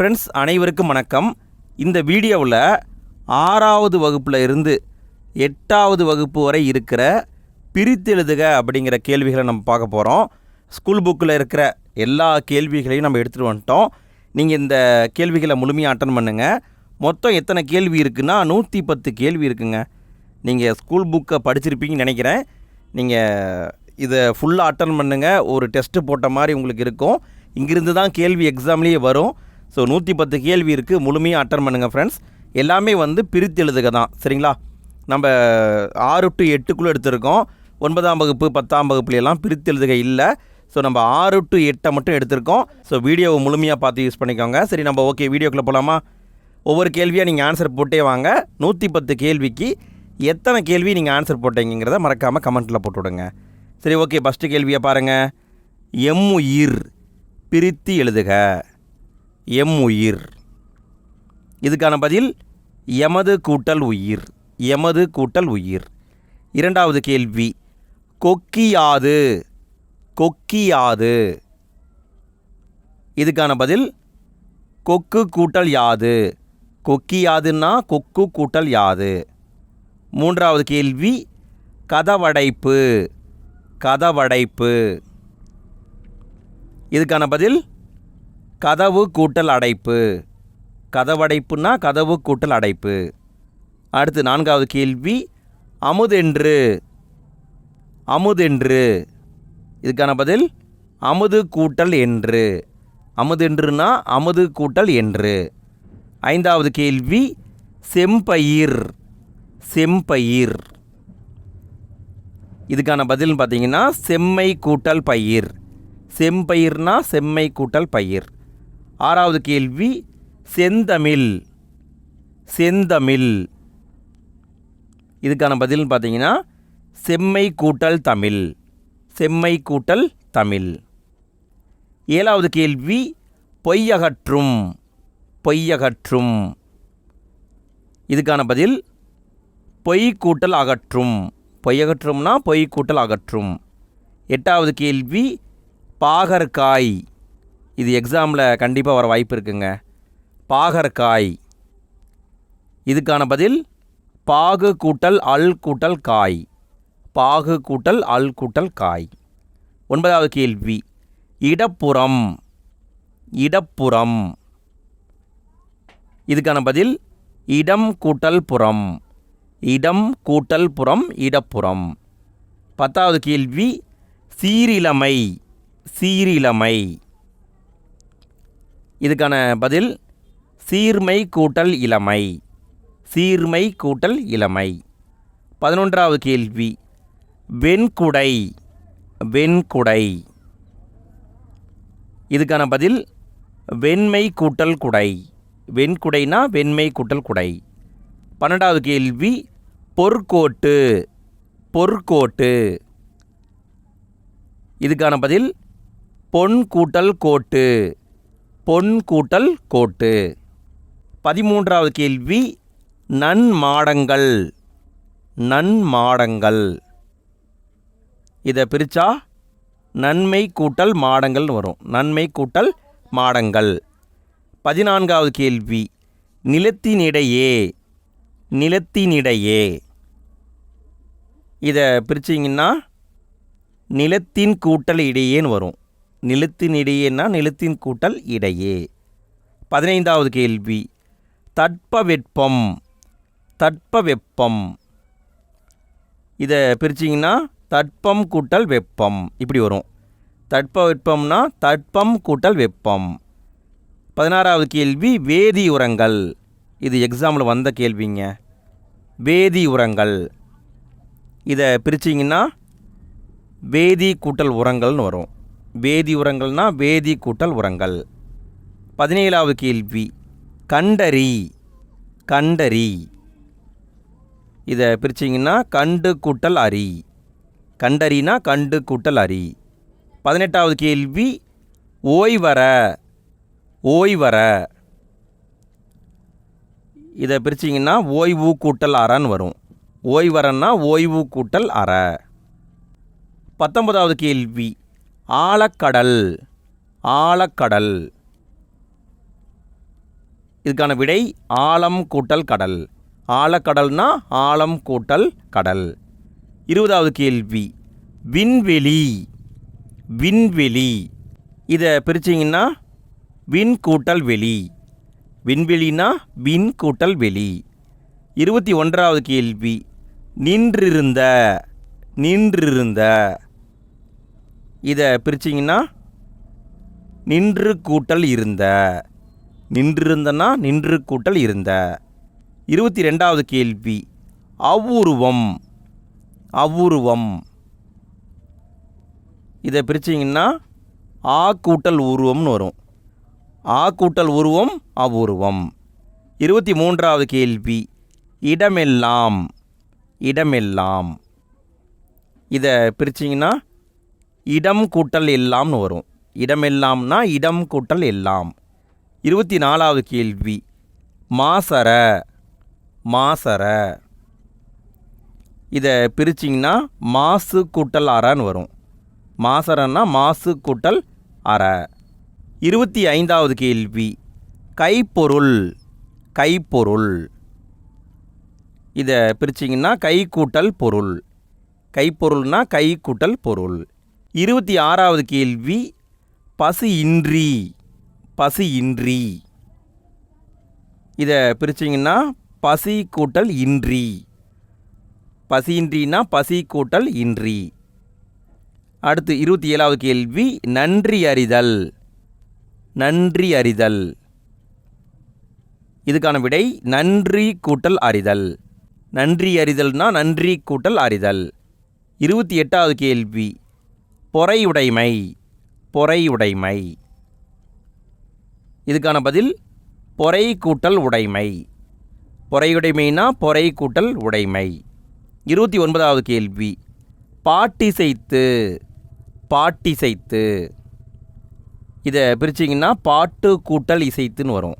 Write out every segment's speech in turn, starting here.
Friends அனைவருக்கும் வணக்கம். இந்த வீடியோவில் ஆறாவது வகுப்பில் இருந்து எட்டாவது வகுப்பு வரை இருக்கிற பிரித்தெழுதுக அப்படிங்கிற கேள்விகளை நம்ம பார்க்க போகிறோம் ஸ்கூல் புக்கில் இருக்கிற எல்லா கேள்விகளையும் நம்ம எடுத்துகிட்டு வந்துட்டோம். நீங்கள் இந்த கேள்விகளை முழுமையாக அட்டன் பண்ணுங்கள் மொத்தம் எத்தனை கேள்வி இருக்குன்னா நூற்றி பத்து கேள்வி இருக்குங்க. நீங்கள் ஸ்கூல் புக்கை படிச்சிருப்பீங்கன்னு நினைக்கிறேன். நீங்கள் இதை ஃபுல்லாக அட்டன் பண்ணுங்கள் ஒரு டெஸ்ட்டு போட்ட மாதிரி உங்களுக்கு இருக்கும். இங்கிருந்து தான் கேள்வி எக்ஸாம்லேயே வரும். ஸோ நூற்றி பத்து கேள்வி இருக்குது முழுமையாக அட்டன் பண்ணுங்கள் ஃப்ரெண்ட்ஸ் எல்லாமே வந்து பிரித்து எழுதுக தான். சரிங்களா? நம்ம ஆறு டு எட்டுக்குள்ளே எடுத்திருக்கோம். ஒன்பதாம் வகுப்பு பத்தாம் வகுப்புலையெல்லாம் பிரித்து எழுதுக இல்லை. ஸோ நம்ம ஆறு டு எட்டை மட்டும் எடுத்திருக்கோம். ஸோ வீடியோவை முழுமையாக பார்த்து யூஸ் பண்ணிக்கோங்க. சரி நம்ம ஓகே வீடியோக்குள்ளே போகலாமா ஒவ்வொரு கேள்வியாக நீங்கள் ஆன்சர் போட்டே வாங்க. நூற்றி பத்து கேள்விக்கு எத்தனை கேள்வி நீங்கள் ஆன்சர் போட்டீங்கிறத மறக்காமல் கமெண்ட்டில் போட்டு விடுங்க. சரி ஓகே ஃபஸ்ட்டு கேள்வியை பாருங்கள் எம் உயிர் பிரித்து எழுதுக. எம் உயிர். இதுக்கான பதில் எமது கூட்டல் உயிர் எமது கூட்டல் உயிர். இரண்டாவது கேள்வி கொக்கியாது கொக்கியாது. இதுக்கான பதில் கொக்கு கூட்டல் யாது. கொக்கியாதுன்னா கொக்கு கூட்டல் யாது. மூன்றாவது கேள்வி கதவடைப்பு கதவடைப்பு. இதுக்கான பதில் கதவு கூட்டல் அடைப்பு. கதவடைப்புன்னா கதவு கூட்டல் அடைப்பு. அடுத்து நான்காவது கேள்வி. அமுதென்று அமுதென்று இதுக்கான பதில் அமுது கூட்டல் என்று. அமுதென்றுனா அமுது கூட்டல் என்று. ஐந்தாவது கேள்வி செம்பயிர். செம்பயிர். இதுக்கான பதில்னு பார்த்தீங்கன்னா செம்மை கூட்டல் பயிர். செம்பயிர்னா செம்மை கூட்டல் பயிர். ஆறாவது கேள்வி செந்தமிழ் செந்தமிழ். இதுக்கான பதில் பார்த்தீங்கன்னா செம்மை கூட்டல் தமிழ் செம்மை கூட்டல் தமிழ். ஏழாவது கேள்வி பொய்யகற்றும் பொய்யகற்றும். இதுக்கான பதில் பொய் கூட்டல் அகற்றும். பொய்யகற்றும்னா பொய் கூட்டல் அகற்றும். எட்டாவது கேள்வி பாகற்காய் இது எக்ஸாமில் கண்டிப்பாக வர வாய்ப்பு இருக்குங்க. பாகற்காய். இதுக்கான பதில் பாகு கூட்டல் அல் கூட்டல் காய். பாகு கூட்டல் அல் கூட்டல் காய். ஒன்பதாவது கேள்வி. இடப்புறம். இடப்புறம். இதுக்கான பதில் இடம் கூட்டல் புறம். இடம் கூட்டல் புறம் இடப்புறம். பத்தாவது கேள்வி சீரிலமை. சீரிலமை. இதுக்கான பதில் சீர்மை கூட்டல் இளமை. சீர்மை கூட்டல் இளமை. பதினொன்றாவது கேள்வி. வெண்குடை. வெண்குடை. இதுக்கான பதில் வெண்மை கூட்டல் குடை. வெண்குடைனா வெண்மை கூட்டல் குடை. பன்னெண்டாவது கேள்வி பொற்கோட்டு. பொற்கோட்டு. இதுக்கான பதில் பொன் கூட்டல் கோட்டு. பொன் கூட்டல் கோட்டு. பதிமூன்றாவது கேள்வி நன்மாடங்கள் நன்மாடங்கள் இதை பிரித்தா நன்மை கூட்டல் மாடங்கள்னு வரும். நன்மை கூட்டல் மாடங்கள். பதினான்காவது கேள்வி நிலத்தினிடையே நிலத்தினிடையே. இதை பிரிச்சிங்கன்னா நிலத்தின் கூட்டல் இடையேன்னு வரும். நிலத்தினிடையேனா நிலத்தின் கூட்டல் இடையே? பதினைந்தாவது கேள்வி. தட்பவெப்பம் தட்பவெப்பம். இதை பிரிச்சிங்கன்னா தட்பம் கூட்டல் வெப்பம். இப்படி வரும். தட்பவெப்பம்னா தட்பம் கூட்டல் வெப்பம். பதினாறாவது கேள்வி வேதி உரங்கள். இது எக்ஸாமில் வந்த கேள்விங்க. வேதி உரங்கள். இதை பிரிச்சிங்கன்னா வேதி கூட்டல் உரங்கள்னு வரும். வேதி உரங்கள்னா வேதி கூட்டல் உரங்கள். பதினேழாவது கேள்வி. கண்டறி. கண்டறி. இதை பிரிச்சிங்கன்னா கண்டு கூட்டல் அரி. கண்டறினா கண்டு கூட்டல் அரி. பதினெட்டாவது கேள்வி. ஓய்வர ஓய்வர இதை பிரிச்சிங்கன்னா ஓய்வு கூட்டல் அறன்னு வரும். ஓய்வரன்னா ஓய்வு கூட்டல் அற. பத்தொன்பதாவது கேள்வி. ஆழக்கடல் ஆழக்கடல். இதுக்கான விடை ஆழம் கூட்டல் கடல். ஆழக்கடல்னா ஆழம் கூட்டல் கடல். இருபதாவது கேள்வி. விண்வெளி விண்வெளி. இதை பிரிச்சிங்கன்னா விண் கூட்டல் வெளி. விண்வெளினா விண் கூட்டல் வெளி. இருபத்தி ஒன்றாவது கேள்வி. நின்றிருந்த நின்றிருந்த. இதை பிரிச்சிங்கன்னா நின்று கூட்டல் இருந்த. நின்றிருந்தனா நின்று கூட்டல் இருந்த. இருபத்தி ரெண்டாவது கேள்வி. அவ்வுருவம். அவ்வுருவம். இதை பிரிச்சிங்கன்னா ஆ கூட்டல் உருவம்னு வரும். ஆ கூட்டல் உருவம் அவ்வுருவம். இருபத்தி மூன்றாவது கேள்வி. இடமெல்லாம். இடமெல்லாம். இதை பிரிச்சிங்கன்னா இடம் கூட்டல் எல்லாம்னு வரும். இடம் எல்லாம்னா இடம் கூட்டல் எல்லாம். இருபத்தி நாலாவது கேள்வி. மாசர மாசர. இதை பிரிச்சிங்கன்னா மாசு கூட்டல் அறன்னு வரும். மாசரன்னா மாசு கூட்டல் அற. இருபத்தி ஐந்தாவது கேள்வி. கைப்பொருள் கைப்பொருள். இதை பிரிச்சிங்கன்னா கை கூட்டல் பொருள். கைப்பொருள்னா கை கூட்டல் பொருள். இருபத்தி ஆறாவது கேள்வி பசு இன்றி பசு இன்றி இதை பிரிச்சிங்கன்னா பசி கூட்டல் இன்றி. பசியின்றினா பசி கூட்டல் இன்றி. அடுத்து இருபத்தி ஏழாவது கேள்வி நன்றி அறிதல். நன்றி அறிதல். இதுக்கான விடை நன்றி கூட்டல் அறிதல். நன்றி அறிதல்னா நன்றி கூட்டல் அறிதல். இருபத்தி எட்டாவது கேள்வி பொறையுடைமை பொறையுடைமை. இதுக்கான பதில் பொறை கூட்டல் உடைமை. பொறையுடைமைனா பொறை கூட்டல் உடைமை. இருபத்தி ஒன்பதாவது கேள்வி. பாட்டிசைத்து பாட்டிசைத்து. இதை பிரிச்சிங்கன்னா பாட்டு கூட்டல் இசைத்துன்னு வரும்.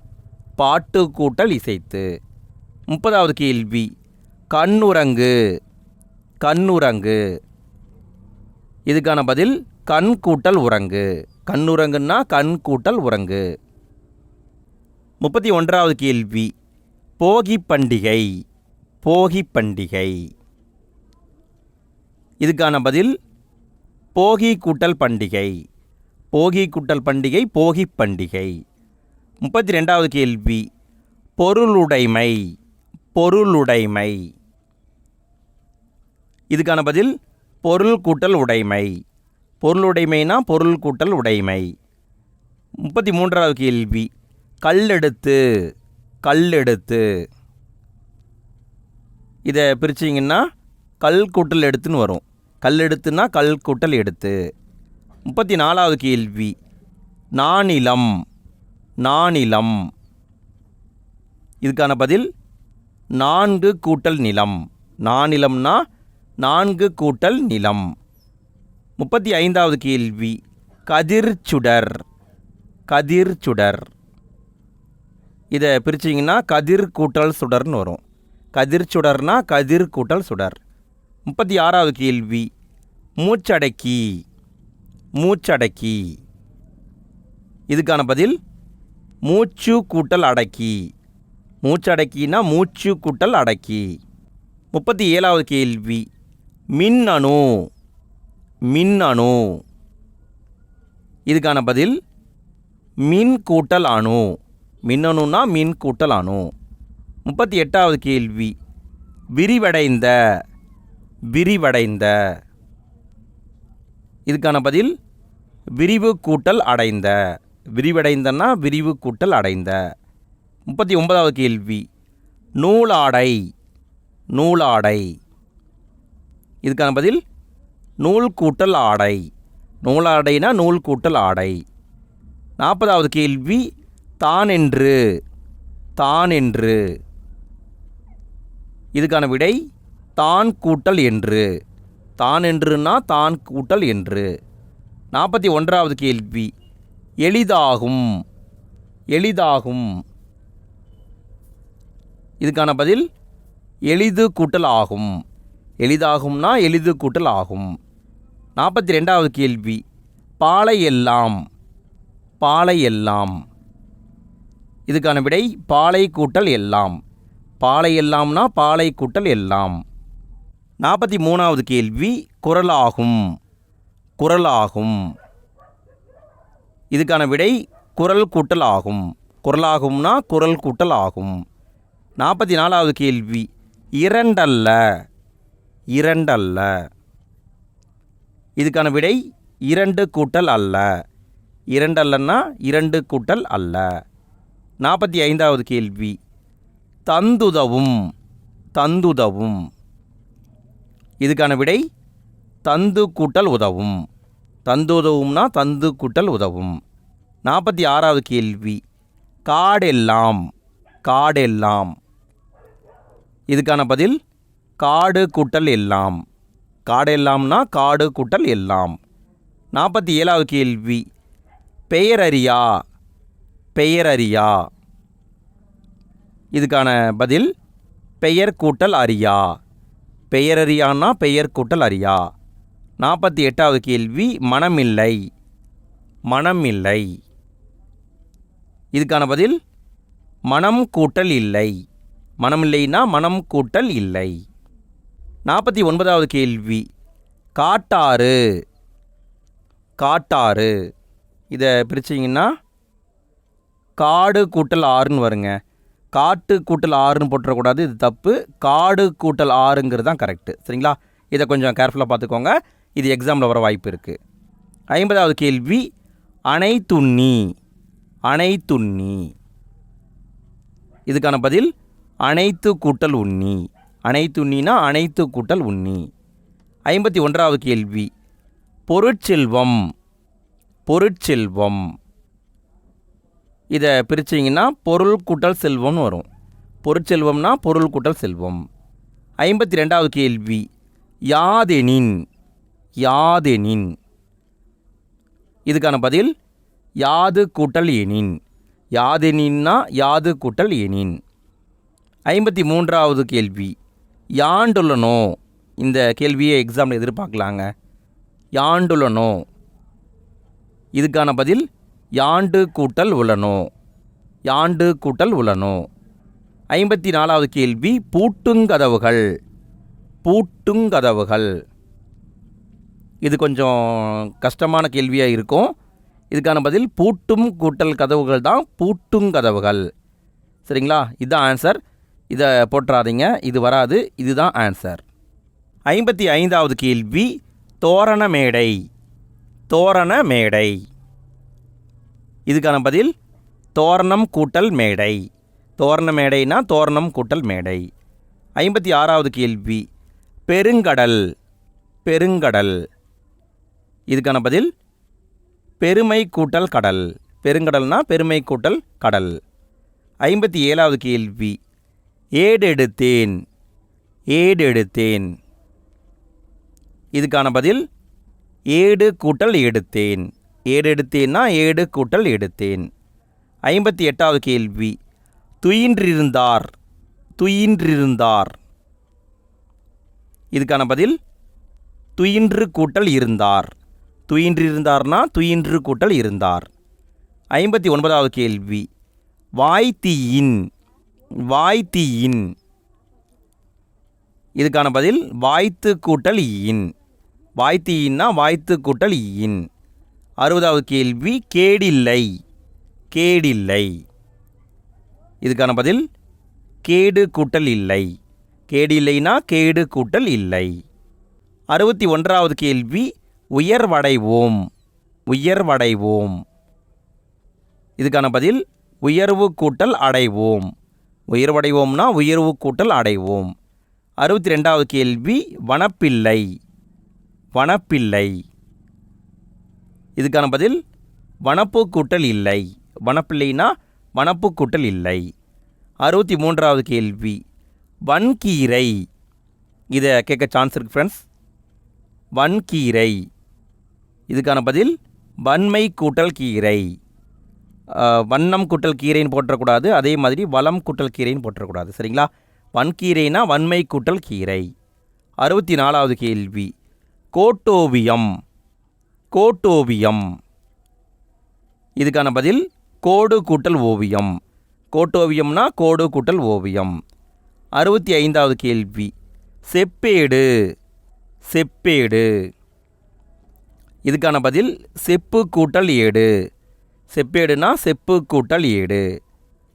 பாட்டு கூட்டல் இசைத்து. முப்பதாவது கேள்வி. கண்ணுரங்கு கண்ணுரங்கு. இதுக்கான பதில் கண் கூட்டல் உறங்கு. கண்ணுரங்குன்னா கண் கூட்டல் உறங்கு. முப்பத்தி ஒன்றாவது கேள்வி. போகி பண்டிகை. போகி பண்டிகை. இதுக்கான பதில் போகி கூட்டல் பண்டிகை. போகி கூட்டல் பண்டிகை போகி பண்டிகை. முப்பத்தி ரெண்டாவது கேள்வி. பொருளுடைமை. பொருளுடைமை. இதுக்கான பதில் பொருள் கூட்டல் உடைமை. பொருளுடைமைனா பொருள் கூட்டல் உடைமை. முப்பத்தி மூன்றாவது கேள்வி. கல்லெடுத்து கல்லெடுத்து. இதை பிரிச்சிங்கன்னா கல் கூட்டல் எடுத்துன்னு வரும். கல் எடுத்துன்னா கல் கூட்டல் எடுத்து. முப்பத்தி நாலாவது கேள்வி. நானிலம் நானிலம். இதுக்கான பதில் நான்கு கூட்டல் நிலம். நானிலம்னா நான்கு கூட்டல் நிலம். முப்பத்தி ஐந்தாவது கேள்வி. கதிர் சுடர். கதிர் சுடர். இதை பிரிச்சிங்கன்னா கதிர் கூட்டல் சுடர்னு வரும். கதிர் சுடர்னா கதிர் கூட்டல் சுடர். முப்பத்தி ஆறாவது கேள்வி. மூச்சடக்கி. மூச்சடக்கி. இதுக்கான பதில் மூச்சு கூட்டல் அடக்கி. மூச்சடக்கினா மூச்சு கூட்டல் அடக்கி. முப்பத்தி ஏழாவது கேள்வி. மின்னணு. மின்னணு. இதுக்கான பதில் மின் கூட்டல் அணு. மின்னணுன்னா மின் கூட்டல் அணு. முப்பத்தி எட்டாவது கேள்வி. விரிவடைந்த விரிவடைந்த. இதுக்கான பதில் விரிவு கூட்டல் அடைந்த. விரிவடைந்தன்னா விரிவு கூட்டல் அடைந்த. முப்பத்தி ஒன்பதாவது கேள்வி. நூலாடை. நூலாடை. இதுக்கான பதில் நூல் கூட்டல் ஆடை. நூலாடைனா நூல் கூட்டல் ஆடை. நாற்பதாவது கேள்வி தான் என்று. தான் என்று. இதுக்கான விடை தான் கூட்டல் என்று. தான் என்றுனா தான் கூட்டல் என்று. நாற்பத்தி ஒன்றாவது கேள்வி எளிதாகும். எளிதாகும். இதுக்கான பதில் எளிது கூட்டல் ஆகும். எளிதாகும்னா எளிது கூட்டல் ஆகும். நாற்பத்தி ரெண்டாவது கேள்வி. பாலை எல்லாம் பாலை எல்லாம். இதுக்கான விடை பாலை கூட்டல் எல்லாம். பாலை எல்லாம்னா பாலை கூட்டல் எல்லாம். நாற்பத்தி மூணாவது கேள்வி குரலாகும் குரலாகும். இதுக்கான விடை குரல் கூட்டல் ஆகும். குரலாகும்னா குரல் கூட்டல் ஆகும். நாற்பத்தி நாலாவது கேள்வி இரண்டல்ல. இரண்டல்ல. இதுக்கான விடை இரண்டு கூட்டல் அல்ல. இரண்டல்லன்னா இரண்டு கூட்டல் அல்ல. நாற்பத்தி ஐந்தாவது கேள்வி. தந்துதவும் தந்துதவும். இதுக்கான விடை தந்து கூட்டல் உதவும். தந்து உதவும்னா தந்து கூட்டல் உதவும். நாற்பத்தி ஆறாவது கேள்வி. காடெல்லாம் காடெல்லாம். இதுக்கான பதில் காடு கூட்டல் எல்லாம். காடு எல்லாம்னா காடு கூட்டல் எல்லாம். நாற்பத்தி ஏழாவது கேள்வி. பெயரறியா? பெயரறியா? இதுக்கான பதில் பெயர் கூட்டல் அறியா. பெயரறியான்னா பெயர் கூட்டல் அறியா. நாற்பத்தி எட்டாவது கேள்வி மனமில்லை. மனமில்லை. இதுக்கான பதில் மனம் கூட்டல் இல்லை. மனமில்லைனா மனம் கூட்டல் இல்லை. நாற்பத்தி ஒன்பதாவது கேள்வி. காட்டாறு. காட்டாறு. இதை பிரிச்சிங்கன்னா காடு கூட்டல் ஆறுன்னு வருங்க. காட்டு கூட்டல் ஆறுன்னு போட்டுறக்கூடாது இது தப்பு. காடு கூட்டல் ஆறுங்கிறது தான் கரெக்டு சரிங்களா? இதை கொஞ்சம் கேர்ஃபுல்லாக பார்த்துக்கோங்க. இது எக்ஸாமில் வர வாய்ப்பு இருக்குது ஐம்பதாவது கேள்வி. அணை துண்ணி. அணை துண்ணி. இதுக்கான பதில் அனைத்து கூட்டல் உண்ணி. அனைத்து உண்ணினா அனைத்து கூட்டல் உண்ணி. ஐம்பத்தி ஒன்றாவது கேள்வி. பொருட்செல்வம் பொருட்செல்வம். இதை பிரிச்சிங்கன்னா பொருள் கூட்டல் செல்வம்னு வரும். பொருட்செல்வம்னா பொருள் கூட்டல் செல்வம். ஐம்பத்தி ரெண்டாவது கேள்வி. யாதெனின் யாதெனின். இதுக்கான பதில் யாது கூட்டல் எனின். யாதெனின்னா யாது கூட்டல் எனின். ஐம்பத்தி மூன்றாவது கேள்வி. யாண்டுள்ளனோ? இந்த கேள்வியை எக்ஸாமில் எதிர்பார்க்கலாங்க. யாண்டுள்ளனோ? இதுக்கான பதில் யாண்டு கூட்டல் உளனோ யாண்டு கூட்டல் உள்ளனோ? ஐம்பத்தி நாலாவது கேள்வி பூட்டுங்கதவுகள் பூட்டுங்கதவுகள் இது கொஞ்சம் கஷ்டமான கேள்வியாக இருக்கும். இதுக்கான பதில் பூட்டும் கூட்டல் கதவுகள் தான் பூட்டுங்கதவுகள் சரிங்களா? இதுதான் ஆன்சர் இதை போட்டுறாதீங்க. இது வராது. இதுதான் ஆன்சர் ஐம்பத்தி ஐந்தாவது கேள்வி. தோரண மேடை. தோரண மேடை. இதுக்கான பதில் தோரணம் கூட்டல் மேடை. தோரண மேடைனா தோரணம் கூட்டல் மேடை. ஐம்பத்தி ஆறாவது கேள்வி. பெருங்கடல். பெருங்கடல். இதுக்கான பதில் பெருமை கூட்டல் கடல். பெருங்கடல்னா பெருமை கூட்டல் கடல். ஐம்பத்தி ஏழாவது கேள்வி. ஏடெடுத்தேன் ஏடெடுத்தேன். இதுக்கான பதில் ஏடு கூட்டல் எடுத்தேன். ஏடு எடுத்தேன்னா ஏடு கூட்டல் எடுத்தேன். ஐம்பத்தி எட்டாவது கேள்வி. துயின்றிருந்தார் துயின்றிருந்தார். இதுக்கான பதில் துயின்று கூட்டல் இருந்தார். துயின்றிருந்தார்னா துயின்று கூட்டல் இருந்தார். ஐம்பத்தி ஒன்பதாவது கேள்வி. வாய்த்தீயின் வாய்த்தீயின் இதுக்கான பதில் வாய்த்து கூட்டல் ஈயின் வாய்த்தீயின்னா வாய்த்து கூட்டல் ஈயின் அறுபதாவது கேள்வி கேடில்லை. கேடில்லை. இதுக்கான பதில் கேடு கூட்டல் இல்லை கேடு இல்லைனா கேடு கூட்டல் இல்லை அறுபத்தி ஒன்றாவது கேள்வி உயர்வடைவோம். உயர்வடைவோம். இதுக்கான பதில் உயர்வு கூட்டல் அடைவோம். உயர்வடைவோம்னா உயர்வு கூட்டல் அடைவோம். அறுபத்தி ரெண்டாவது கேள்வி வனப்பிள்ளை. வனப்பிள்ளை. இதுக்கான பதில் வனப்பு கூட்டல் இல்லை. வனப்பிள்ளைனா வனப்பு கூட்டல் இல்லை. அறுபத்தி மூன்றாவது கேள்வி வன்கீரை. இதை கேட்க சான்ஸ் இருக்கு ஃப்ரெண்ட்ஸ் வன்கீரை. இதுக்கான பதில் வன்மை கூட்டல் கீரை. வண்ணம் குட்டல் கீரைன்னு போட்டக்கூடாது அதே மாதிரி வளம் குட்டல் கீரைன்னு போட்டக்கூடாது சரிங்களா? வன்கீரைனா வன்மை கூட்டல் கீரை. அறுபத்தி நாலாவது கேள்வி. கோட்டோவியம். கோட்டோவியம். இதுக்கான பதில் கோடு கூட்டல் ஓவியம். கோட்டோவியம்னா கோடு கூட்டல் ஓவியம். அறுபத்தி ஐந்தாவது கேள்வி. செப்பேடு. செப்பேடு. இதுக்கான பதில் செப்பு கூட்டல் ஏடு. செப்பேடுனா செப்பு கூட்டல் ஏடு.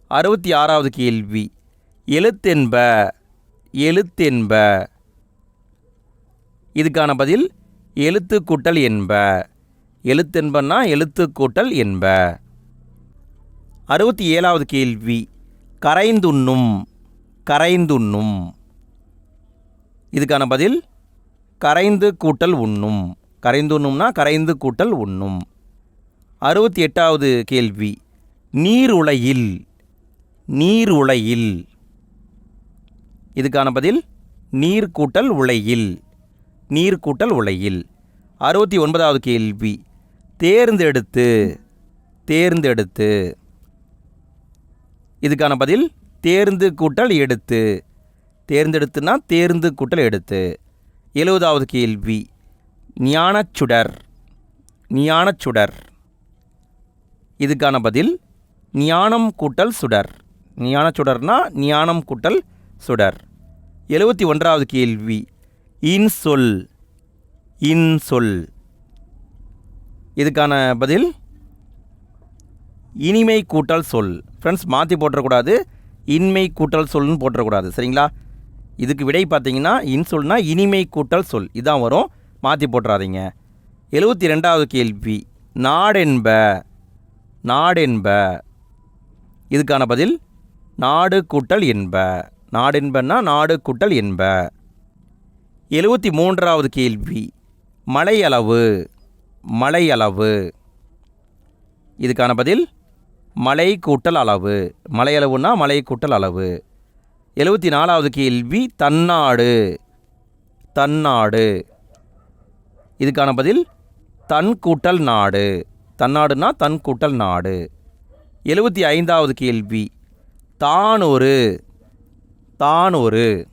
அறுபத்தி ஆறாவது கேள்வி. எழுத்தென்ப எழுத்தென்ப. இதுக்கான பதில் எழுத்து கூட்டல் என்ப. எழுத்தென்பன்னா எழுத்து கூட்டல் என்ப. அறுபத்தி ஏழாவது கேள்வி. கரைந்துண்ணும் கரைந்துண்ணும். இதுக்கான பதில் கரைந்து கூட்டல் உண்ணும். கரைந்துண்ணும்னா கரைந்து கூட்டல் உண்ணும். அறுபத்தி எட்டாவது கேள்வி. நீர் உலையில் நீர் உலையில் இதுக்கான பதில் நீர் கூட்டல் உலையில் நீர் கூட்டல் உலையில். அறுபத்தி ஒன்பதாவது கேள்வி. தேர்ந்தெடுத்து தேர்ந்தெடுத்து. இதுக்கான பதில் தேர்ந்து கூட்டல் எடுத்து. தேர்ந்தெடுத்துனா தேர்ந்து கூட்டல் எடுத்து. எழுபதாவது கேள்வி. ஞானச்சுடர் ஞானச்சுடர். இதுக்கான பதில் ஞானம் கூட்டல் சுடர். ஞானச்சுடர்னா ஞானம் கூட்டல் சுடர். எழுபத்தி ஒன்றாவது கேள்வி இன்சொல் இன்சொல் இதுக்கான பதில் இனிமை கூட்டல் சொல். ஃப்ரெண்ட்ஸ் மாற்றி போட்டுறக்கூடாது இன்மை கூட்டல் சொல்னு போட்டுறக்கூடாது சரிங்களா? இதுக்கு விடை பார்த்தீங்கன்னா இன்சொல்னா இனிமை கூட்டல் சொல். இதான் வரும். மாற்றி போட்டுறாதீங்க. எழுபத்தி ரெண்டாவது கேள்வி நாடென்ப நாடென்ப. இதுக்கான பதில் நாடு கூட்டல் என்ப. நாடென்பன்னா நாடு கூட்டல் என்ப. எழுபத்தி மூன்றாவது கேள்வி மலையளவு மலையளவு. இதுக்கான பதில் மலை கூட்டல் அளவு. மலையளவுன்னா மலை கூட்டல் அளவு. எழுபத்தி நாலாவது கேள்வி தன்னாடு. தன்னாடு. இதுக்கான பதில் தன் கூட்டல் நாடு. தன்னாடுனா தன் கூட்டல் நாடு. எழுபத்தி ஐந்தாவது கேள்வி. தான் ஒரு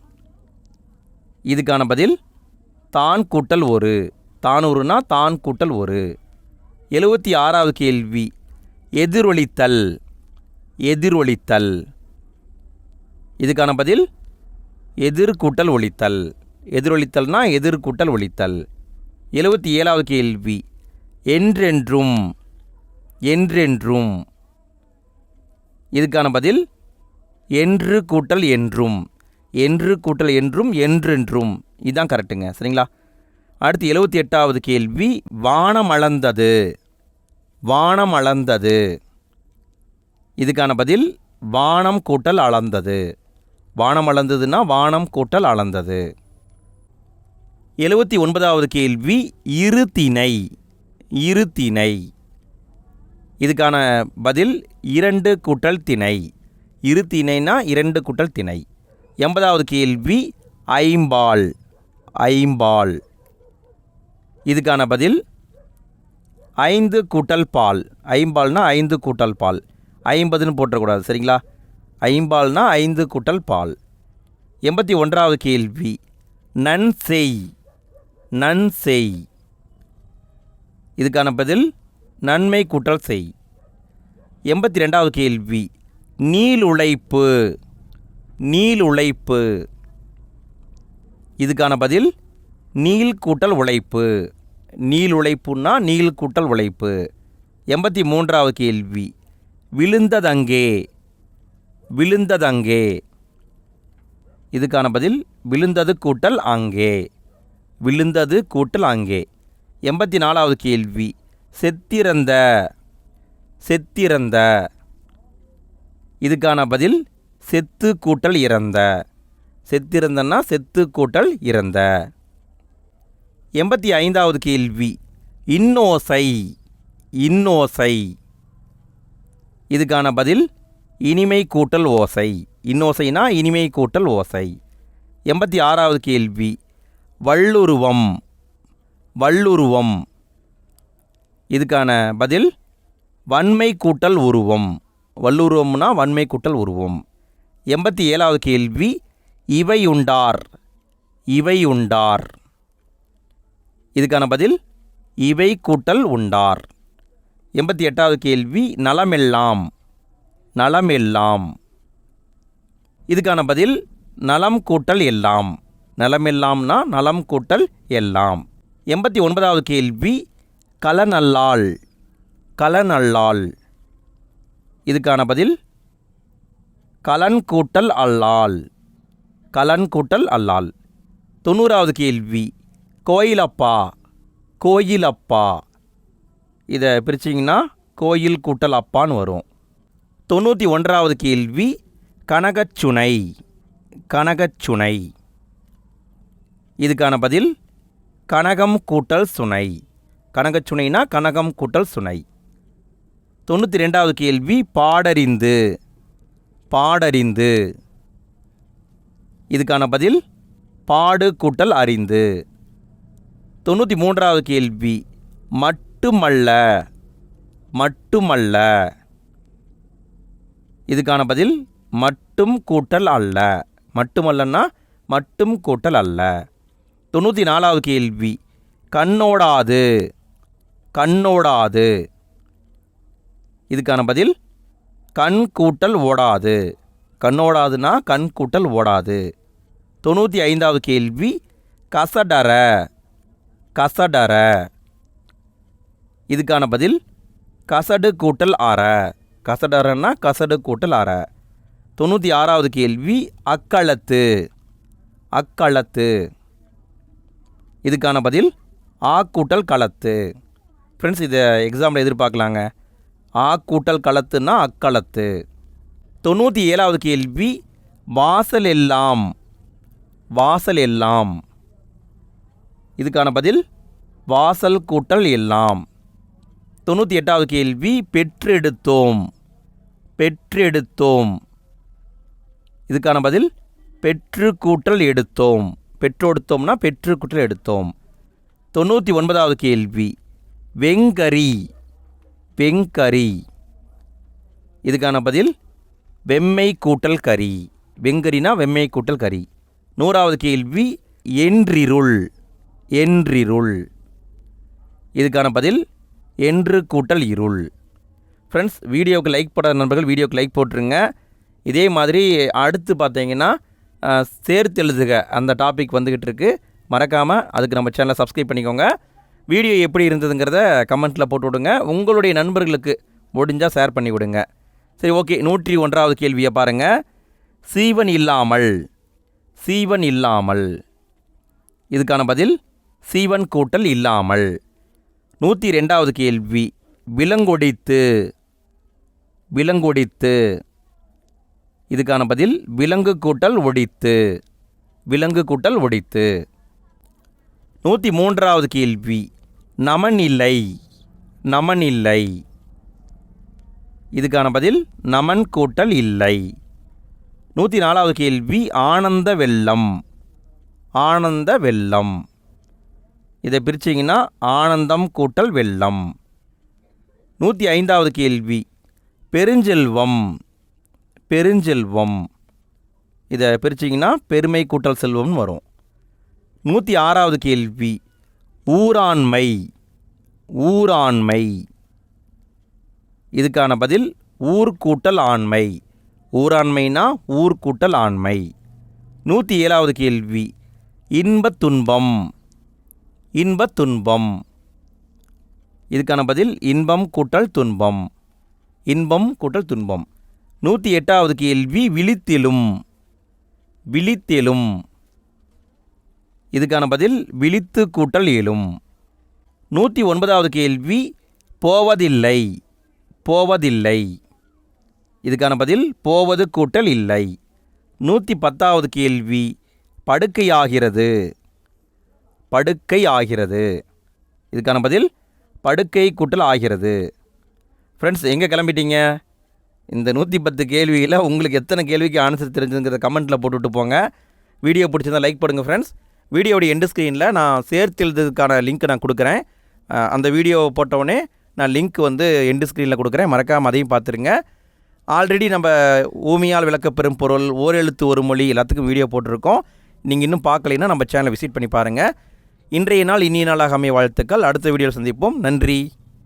இதுக்கான பதில் தான் கூட்டல் ஒரு. தானூறுனா தான் கூட்டல் ஒரு. எழுபத்தி ஆறாவது கேள்வி. எதிரொலித்தல் எதிரொலித்தல். இதுக்கான பதில் எதிர்கூட்டல் ஒழித்தல் எதிரொலித்தல்னா எதிர்கூட்டல் ஒழித்தல் எழுபத்தி ஏழாவது கேள்வி. என்றென்றும் என்றென்றும். இதுக்கான பதில் என்று கூட்டல் என்றும் என்று கூட்டல் என்றும் என்றென்றும். இதுதான் கரெக்டுங்க சரிங்களா? அடுத்து எழுபத்தி எட்டாவது கேள்வி வானம் அளந்தது வானம் அளந்தது இதுக்கான பதில் வானம் கூட்டல் அளந்தது. வானம் அளந்ததுன்னா வானம் கூட்டல் அளந்தது. எழுபத்தி ஒன்பதாவது கேள்வி இரு திணை இரு திணை இதுக்கான பதில் இரண்டு கூட்டல் திணை. இரு திணைனா இரண்டு கூட்டல் திணை. எண்பதாவது கேள்வி ஐம்பால் ஐம்பால். இதுக்கான பதில் ஐந்து கூட்டல் பால். ஐம்பால்னா ஐந்து கூட்டல் பால். ஐம்பதுன்னு போட்டக்கூடாது சரிங்களா? ஐம்பால்னா ஐந்து கூட்டல் பால். எண்பத்தி ஒன்றாவது கேள்வி நன்செய் நன்செய். இதுக்கான பதில் நன்மை கூட்டல் செய். எண்பத்தி ரெண்டாவது கேள்வி நீள் உழைப்பு நீள் உழைப்பு. இதுக்கான பதில் நீள் கூட்டல் உழைப்பு. நீள் உழைப்புன்னா நீள் கூட்டல் உழைப்பு. எண்பத்தி மூன்றாவது கேள்வி விழுந்ததங்கே விழுந்ததங்கே. இதுக்கான பதில் விழுந்தது கூட்டல் அங்கே விழுந்தது கூட்டல் அங்கே. எண்பத்தி நாலாவது கேள்வி. செத்திறந்த செத்திறந்த. இதுக்கான பதில் செத்து கூட்டல் இறந்த. செத்திறந்தன்னா செத்து கூட்டல் இறந்த. எண்பத்தி ஐந்தாவது கேள்வி. இன்னோசை இன்னோசை. இதுக்கான பதில் இனிமை கூட்டல் ஓசை. இன்னோசைனா இனிமை கூட்டல் ஓசை. எண்பத்தி ஆறாவது கேள்வி. வள்ளுருவம் வள்ளுருவம். இதுக்கான பதில் வன்மை கூட்டல் உருவம். வல்லுருவம்னா வன்மை கூட்டல் உருவம். எண்பத்தி ஏழாவது கேள்வி இவை உண்டார் இவை உண்டார் இதுக்கான பதில் இவை கூட்டல் உண்டார். எண்பத்தி எட்டாவது கேள்வி நலமெல்லாம். நலமெல்லாம். இதுக்கான பதில் நலம் கூட்டல் எல்லாம். நலமெல்லாம்னா நலம் கூட்டல் எல்லாம். எண்பத்தி ஒன்பதாவது கேள்வி கலநல்லாள் கலநல்லாள். இதுக்கான பதில் கலன் கூட்டல் அல்லால் கலன் கூட்டல் அல்லால் தொண்ணூறாவது கேள்வி கோயிலப்பா கோயிலப்பா. இதை பிரிச்சிங்கன்னா கோயில் கூட்டல் அப்பான்னு வரும். தொண்ணூற்றி ஒன்றாவது கேள்வி கனகச்சுனை கனகச்சுனை. இதுக்கான பதில் கனகம் கூட்டல் சுனை. கனகச்சுனைனா கனகம் கூட்டல் சுனை. தொண்ணூற்றி ரெண்டாவது கேள்வி பாடறிந்து. பாடறிந்து. இதுக்கான பதில் பாடு கூட்டல் அறிந்து. தொண்ணூற்றி மூன்றாவது கேள்வி மட்டுமல்ல. மட்டுமல்ல. இதுக்கான பதில் மட்டும் கூட்டல் அல்ல. மட்டுமல்லன்னா மட்டும் கூட்டல் அல்ல. தொண்ணூற்றி நாலாவது கேள்வி. கண்ணோடாது. கண்ணோடாது. இதுக்கான பதில் கண் கூட்டல் ஓடாது. கண்ணோடாதுன்னா கண் கூட்டல் ஓடாது. தொண்ணூற்றி ஐந்தாவது கேள்வி கசடர கசடர இதுக்கான பதில் கசடு கூட்டல் அற. கசடரன்னா கசடு கூட்டல் அற. தொண்ணூற்றி ஆறாவது கேள்வி அக்களத்து அக்களத்து இதுக்கான பதில் ஆ கூட்டல் களத்து. ஃப்ரெண்ட்ஸ் இதை எக்ஸாமில் எதிர்பார்க்கலாங்க. ஆ கூட்டல் களத்துன்னா அக்களத்து. தொண்ணூற்றி ஏழாவது கேள்வி வாசல் எல்லாம் வாசல் எல்லாம். இதுக்கான பதில் வாசல் கூட்டல் எல்லாம். தொண்ணூற்றி எட்டாவது கேள்வி பெற்றெடுத்தோம். பெற்றெடுத்தோம். இதுக்கான பதில் பெற்று கூட்டல் எடுத்தோம். பெற்றொடுத்தோம்னா பெற்று கூட்டல் எடுத்தோம். தொண்ணூற்றி ஒன்பதாவது கேள்வி. வெங்கரி. வெங்கரி. இதுக்கான பதில் வெம்மை கூட்டல் கறி. வெங்கரினா வெம்மை கூட்டல் கறி. நூறாவது கேள்வி என்றிருள். என்றிருள். இதுக்கான பதில் என்று கூட்டல் இருள். ஃப்ரெண்ட்ஸ் வீடியோவுக்கு லைக் போடாத நண்பர்கள் வீடியோக்கு லைக் போட்டுருங்க. இதே மாதிரி அடுத்து பார்த்தீங்கன்னா சேர்த்து எழுதுக. அந்த டாபிக் வந்துக்கிட்டு இருக்குது மறக்காமல் அதுக்கு நம்ம சேனலை சப்ஸ்கிரைப் பண்ணிக்கோங்க. வீடியோ எப்படி இருந்ததுங்கிறத கமெண்ட்டில் போட்டு விடுங்க உங்களுடைய நண்பர்களுக்கு முடிஞ்சால் ஷேர் பண்ணி விடுங்க சரி ஓகே நூற்றி ஒன்றாவது கேள்வியை பாருங்கள் சீவன் இல்லாமல் சீவன் இல்லாமல். இதுக்கான பதில் சீவன் கூட்டல் இல்லாமல். நூற்றி ரெண்டாவது கேள்வி விலங்கொடித்து விலங்கொடித்து இதுக்கான பதில் விலங்கு கூட்டல் ஒடித்து. விலங்கு கூட்டல் ஒடித்து. நூற்றி மூன்றாவது கேள்வி. நமன் இல்லை நமன் இல்லை இதுக்கான பதில் நமன் கூட்டல் இல்லை. நூற்றி நாலாவது கேள்வி ஆனந்த வெள்ளம். ஆனந்த வெள்ளம். இதை பிரிச்சிங்கன்னா ஆனந்தம் கூட்டல் வெள்ளம். நூற்றி ஐந்தாவது கேள்வி பெருஞ்செல்வம். பெருஞ்செல்வம். இதை பிரிச்சிங்கன்னா பெருமை கூட்டல் செல்வம்னு வரும். நூற்றி ஆறாவது கேள்வி ஊராண்மை ஊராண்மை. இதுக்கான பதில் ஊர்கூட்டல் ஆண்மை. ஊராண்மைனா ஊர்கூட்டல் ஆண்மை. நூற்றி ஏழாவது கேள்வி இன்பத் துன்பம் இன்பத் துன்பம். இதுக்கான பதில் இன்பம் கூட்டல் துன்பம் இன்பம் கூட்டல் துன்பம். நூற்றி எட்டாவது கேள்வி விழித்திலும் விழித்தெழும். இதுக்கான பதில் விழித்து கூட்டல் எழும். நூற்றி ஒன்பதாவது கேள்வி போவதில்லை. போவதில்லை. இதுக்கான பதில் போவது கூட்டல் இல்லை. நூற்றி பத்தாவது கேள்வி படுக்கையாகிறது. படுக்கை ஆகிறது இதுக்கான பதில் படுக்கை கூட்டல் ஆகிறது. ஃப்ரெண்ட்ஸ் எங்கே கிளம்பிட்டீங்க? இந்த நூற்றி பத்து கேள்வியில் உங்களுக்கு எத்தனை கேள்விக்கு ஆன்சர் தெரிஞ்சுங்கிறத கமெண்ட்டில் போட்டுவிட்டு போங்க. வீடியோ பிடிச்சிருந்தா லைக் பண்ணுங்கள் ஃப்ரெண்ட்ஸ் வீடியோடைய எண்டு ஸ்க்ரீனில் நான் சேர்த்து எழுதுறதுக்கான லிங்க் நான் கொடுக்குறேன். அந்த வீடியோ போட்டவுடனே நான் லிங்க் வந்து எண்டு ஸ்க்ரீனில் கொடுக்குறேன். மறக்காமல் அதையும் பார்த்துருங்க. ஆல்ரெடி நம்ம ஊமியால் விளக்கப்பெறும் பொருள் ஓரெழுத்து ஒரு மொழி எல்லாத்துக்கும் வீடியோ போட்டிருக்கோம். நீங்கள் இன்னும் பார்க்கலைன்னா நம்ம சேனலை விசிட் பண்ணி பாருங்கள் இன்றைய நாள் இனிய நாளாக அமைய வாழ்த்துக்கள். அடுத்த வீடியோவில் சந்திப்போம். நன்றி.